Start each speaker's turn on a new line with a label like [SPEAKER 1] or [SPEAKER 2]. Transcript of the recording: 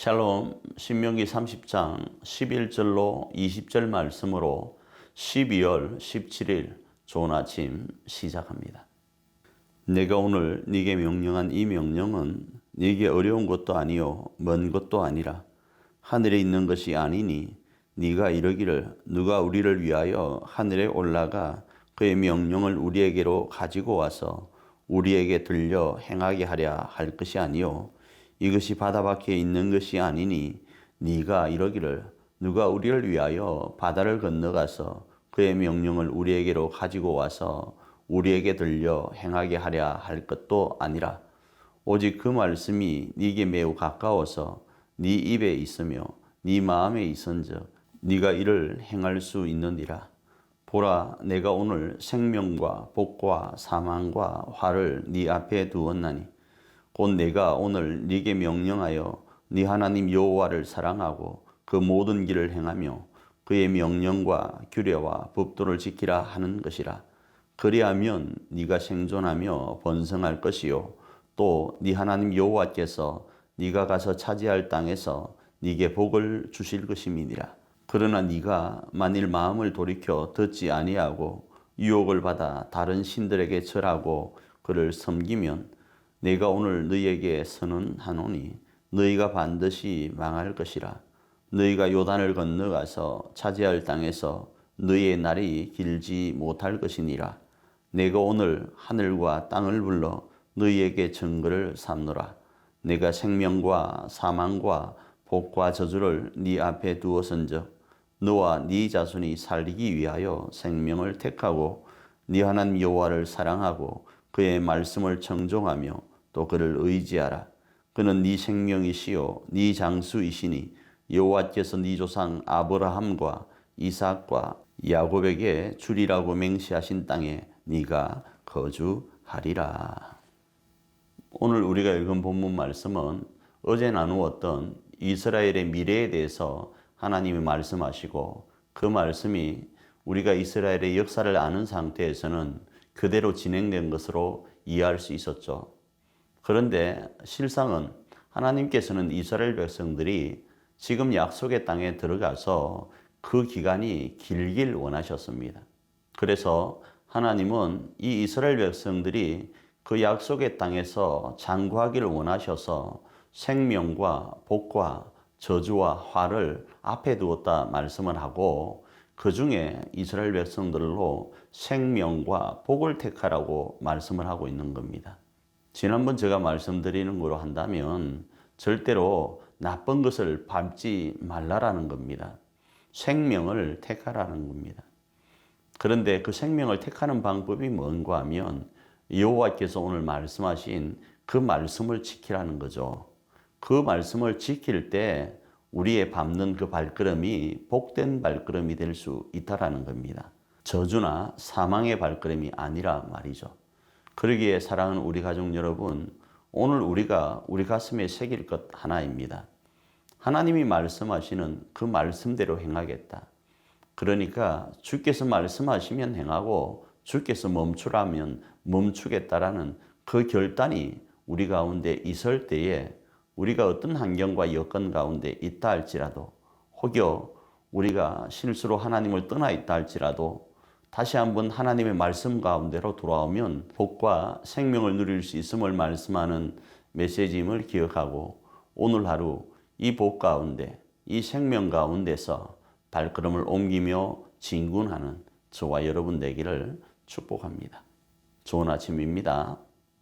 [SPEAKER 1] 샬롬 신명기 30장 11절로 20절 말씀으로 12월 17일 좋은 아침 시작합니다. 내가 오늘 네게 명령한 이 명령은 네게 어려운 것도 아니요 먼 것도 아니라 하늘에 있는 것이 아니니 네가 이러기를 누가 우리를 위하여 하늘에 올라가 그의 명령을 우리에게로 가지고 와서 우리에게 들려 행하게 하랴 할 것이 아니요 이것이 바다 밖에 있는 것이 아니니 네가 이러기를 누가 우리를 위하여 바다를 건너가서 그의 명령을 우리에게로 가지고 와서 우리에게 들려 행하게 하랴 할 것도 아니라 오직 그 말씀이 네게 매우 가까워서 네 입에 있으며 네 마음에 있은즉 네가 이를 행할 수 있느니라. 보라 내가 오늘 생명과 복과 사망과 화를 네 앞에 두었나니 곧 내가 오늘 네게 명령하여 네 하나님 여호와를 사랑하고 그 모든 길을 행하며 그의 명령과 규례와 법도를 지키라 하는 것이라. 그리하면 네가 생존하며 번성할 것이요. 또 네 하나님 여호와께서 네가 가서 차지할 땅에서 네게 복을 주실 것임이니라. 그러나 네가 만일 마음을 돌이켜 듣지 아니하고 유혹을 받아 다른 신들에게 절하고 그를 섬기면 내가 오늘 너희에게 선언하노니 너희가 반드시 망할 것이라. 너희가 요단을 건너가서 차지할 땅에서 너희의 날이 길지 못할 것이니라. 내가 오늘 하늘과 땅을 불러 너희에게 증거를 삼노라. 내가 생명과 사망과 복과 저주를 네 앞에 두었은즉 너와 네 자손이 살리기 위하여 생명을 택하고 네 하나님 여호와를 사랑하고 그의 말씀을 청종하며 또 그를 의지하라. 그는 네 생명이시요 네 장수이시니 여호와께서 네 조상 아브라함과 이삭과 야곱에게 주리라고 맹시하신 땅에 네가 거주하리라. 오늘 우리가 읽은 본문 말씀은 어제 나누었던 이스라엘의 미래에 대해서 하나님이 말씀하시고 그 말씀이 우리가 이스라엘의 역사를 아는 상태에서는 그대로 진행된 것으로 이해할 수 있었죠. 그런데 실상은 하나님께서는 이스라엘 백성들이 지금 약속의 땅에 들어가서 그 기간이 길길 원하셨습니다. 그래서 하나님은 이 이스라엘 백성들이 그 약속의 땅에서 장구하기를 원하셔서 생명과 복과 저주와 화를 앞에 두었다 말씀을 하고 그 중에 이스라엘 백성들로 생명과 복을 택하라고 말씀을 하고 있는 겁니다. 지난번 제가 말씀드리는 거로 한다면 절대로 나쁜 것을 밟지 말라라는 겁니다. 생명을 택하라는 겁니다. 그런데 그 생명을 택하는 방법이 뭔가 하면 여호와께서 오늘 말씀하신 그 말씀을 지키라는 거죠. 그 말씀을 지킬 때 우리의 밟는 그 발걸음이 복된 발걸음이 될 수 있다라는 겁니다. 저주나 사망의 발걸음이 아니라 말이죠. 그러기에 사랑하는 우리 가족 여러분, 오늘 우리가 우리 가슴에 새길 것 하나입니다. 하나님이 말씀하시는 그 말씀대로 행하겠다. 그러니까 주께서 말씀하시면 행하고 주께서 멈추라면 멈추겠다라는 그 결단이 우리 가운데 있을 때에 우리가 어떤 환경과 여건 가운데 있다 할지라도 혹여 우리가 실수로 하나님을 떠나 있다 할지라도 다시 한번 하나님의 말씀 가운데로 돌아오면 복과 생명을 누릴 수 있음을 말씀하는 메시지임을 기억하고 오늘 하루 이 복 가운데 이 생명 가운데서 발걸음을 옮기며 진군하는 저와 여러분 되기를 축복합니다. 좋은 아침입니다.